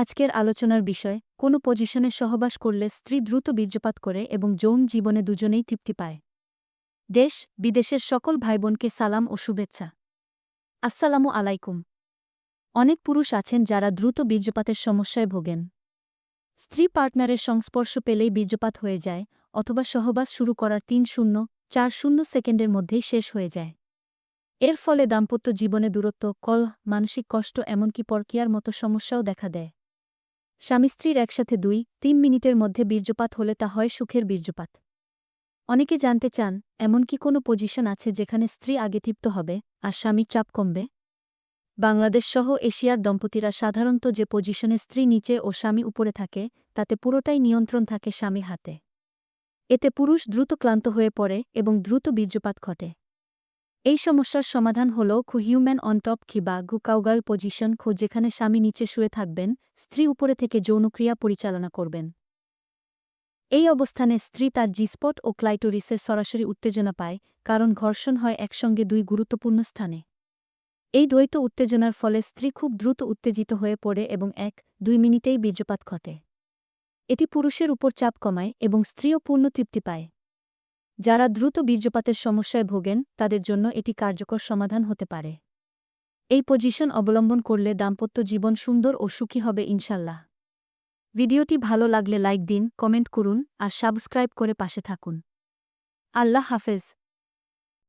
আজকের আলোচনার বিষয়, কোনো পজিশনে সহবাস করলে স্ত্রী দ্রুত বীর্যপাত করে এবং যৌন জীবনে দুজনেই তৃপ্তি পায়। দেশ, বিদেশের সকল ভাইবোনকে সালাম ও শুভেচ্ছা। আসসালামু আলাইকুম। অনেক পুরুষ আছেন যারা দ্রুত বীর্যপাতের সমস্যায় ভোগেন। স্ত্রী পার্টনারের সংস্পর্শ পেলেই বীর্যপাত হয়ে যায়, অথবা সহবাস শুরু করার তিন শূন্য, চার শূন্য সেকেন্ডের মধ্যেই শেষ হয়ে যায়। এর ফলে দাম্পত্য জীবনে দূরত্ব কল মানসিক কষ্ট, এমনকি পরকিয়ার মতো সমস্যাও দেখা দেয়। স্বামী স্ত্রীর একসাথে দুই, তিন মিনিটের মধ্যে বীর্যপাত হলে তা হয় সুখের বীর্যপাত। অনেকে জানতে চান, এমন কি কোনো পজিশন আছে যেখানে স্ত্রী আগে তৃপ্ত হবে, আর স্বামী চাপ কমবে? বাংলাদেশ সহ এশিয়ার দম্পতিরা সাধারণত যে পজিশনে স্ত্রী নিচে ও স্বামী উপরে থাকে, তাতে পুরোটাই নিয়ন্ত্রণ থাকে স্বামী হাতে। এতে পুরুষ দ্রুত ক্লান্ত হয়ে পড়ে এবং দ্রুত বীর্যপাত ঘটে। এই সমস্যার সমাধান হল খু হিউম্যান অন টপ কিবা গু কাউগার্ল পজিশন খো যেখানে স্বামী নিচে শুয়ে থাকবেন, স্ত্রী উপরে থেকে যৌনক্রিয়া পরিচালনা করবেন। এই অবস্থানে স্ত্রী তার জিস্পট ও ক্লাইটোরিসের সরাসরি উত্তেজনা পায়, কারণ ঘর্ষণ হয় একসঙ্গে দুই গুরুত্বপূর্ণ স্থানে। এই দ্বৈত উত্তেজনার ফলে স্ত্রী খুব দ্রুত উত্তেজিত হয়ে পড়ে এবং এক, দুই মিনিটেই বীর্যপাত ঘটে। এটি পুরুষের উপর চাপ কমায় এবং স্ত্রীও পূর্ণ তৃপ্তি পায়। যারা দ্রুত বীর্যপাতের সমস্যায় ভোগেন, তাদের জন্য এটি কার্যকর সমাধান হতে পারে। এই পজিশন অবলম্বন করলে দাম্পত্য জীবন সুন্দর ও সুখী হবে ইনশাল্লাহ। ভিডিওটি ভালো লাগলে লাইক দিন, কমেন্ট করুন, আর সাবস্ক্রাইব করে পাশে থাকুন। আল্লাহ হাফেজ।